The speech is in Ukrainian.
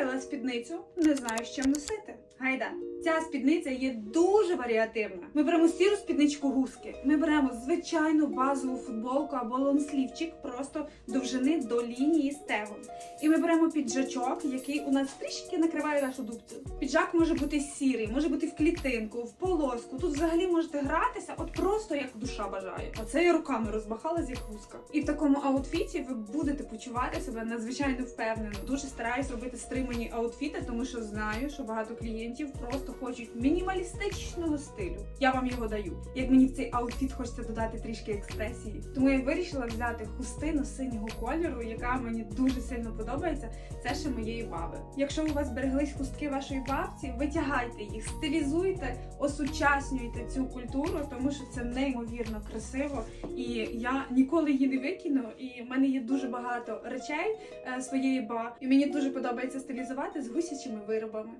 Купила спідницю, не знаю, з чим носити. Гайда, ця спідниця є дуже варіативна. Ми беремо сіру спідничку гуски. Ми беремо звичайну базову футболку або лонслівчик, просто довжини до лінії стегон. І ми беремо піджачок, який у нас трішки накриває нашу дубцю. Піджак може бути сірий, може бути в клітинку, в полоску. Тут взагалі можете гратися, от просто як душа бажає. Оце я руками розмахалась як гуска. І в такому аутфіті ви будете почувати себе надзвичайно впевнено. Дуже стараюсь робити стримані аутфіти, тому що знаю, що багато клієнтів просто хочуть мінімалістичного стилю. Я вам його даю. Як мені в цей аутфіт хочеться додати трішки експресії. Тому я вирішила взяти хустину синього кольору, яка мені дуже сильно подобається. Це ще моєї баби. Якщо у вас збереглись хустки вашої бабці, витягайте їх, стилізуйте, осучаснюйте цю культуру, тому що це неймовірно красиво. І я ніколи її не викину. І в мене є дуже багато речей е, своєї ба, і мені дуже подобається стилізувати з гусячими виробами.